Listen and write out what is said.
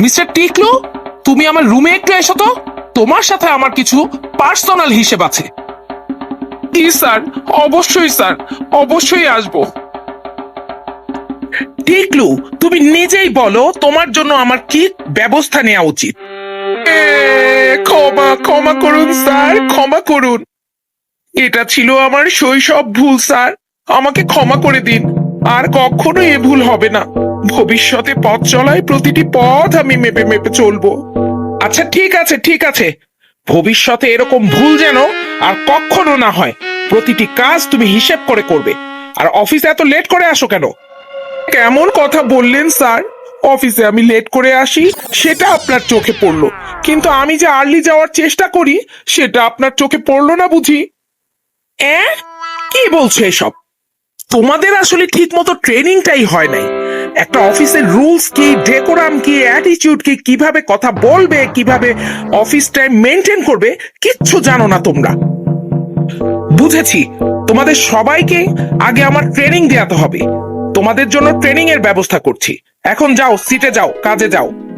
Mister Tiklu? তুমি আমার রুমে একটু এসো তো। তোমার সাথে আমার কিছু পার্সোনাল হিসেব আছে। জি স্যার। অবশ্যই স্যার। অবশ্যই আসব। টিকলু তুমি নিজেই বলো তোমার জন্য আমার কি ব্যবস্থা নেওয়া উচিত। ক্ষমা ক্ষমা করুন স্যার। ক্ষমা করুন। এটা ছিল আমার শৈশব ভুল স্যার। আমাকে ক্ষমা করে দিন। আর কখনো এ ভুল হবে না। ভবিষ্যতে পথ চলায় প্রতিটি পথ আমি মেপে মেপে চলবো। আচ্ছা ঠিক আছে ঠিক আছে। ভবিষ্যতে এরকম ভুল যেন আর কখনো না হয়। প্রতিটি কাজ তুমি হিসেব করে করবে। আর অফিসে এত লেট করে আসো কেন? কেমন কথা বললেন স্যার? অফিসে আমি লেট করে আসি, সেটা আপনার চোখে পড়ল। কিন্তু আমি যে আর্লি যাওয়ার চেষ্টা করি, সেটা আপনার চোখে পড়ল না বুঝি? কি বলছো এসব? তোমাদের আসলে ঠিক মতো ট্রেনিংটাই হয় নাই। একটা অফিসের রুলস কি, ডেকোরাম কি অ্যাটিটিউড কি, কীভাবে কথা বলবে, কীভাবে অফিস টাইম মেনটেন করবে, কিচ্ছু জানো না তোমরা। বুঝেছি, তোমাদের সবাইকে আগে আমার ট্রেনিং দেওয়াতে হবে। তোমাদের জন্য ট্রেনিং এর ব্যবস্থা করছি। এখন যাও, সিটে যাও, কাজে যাও।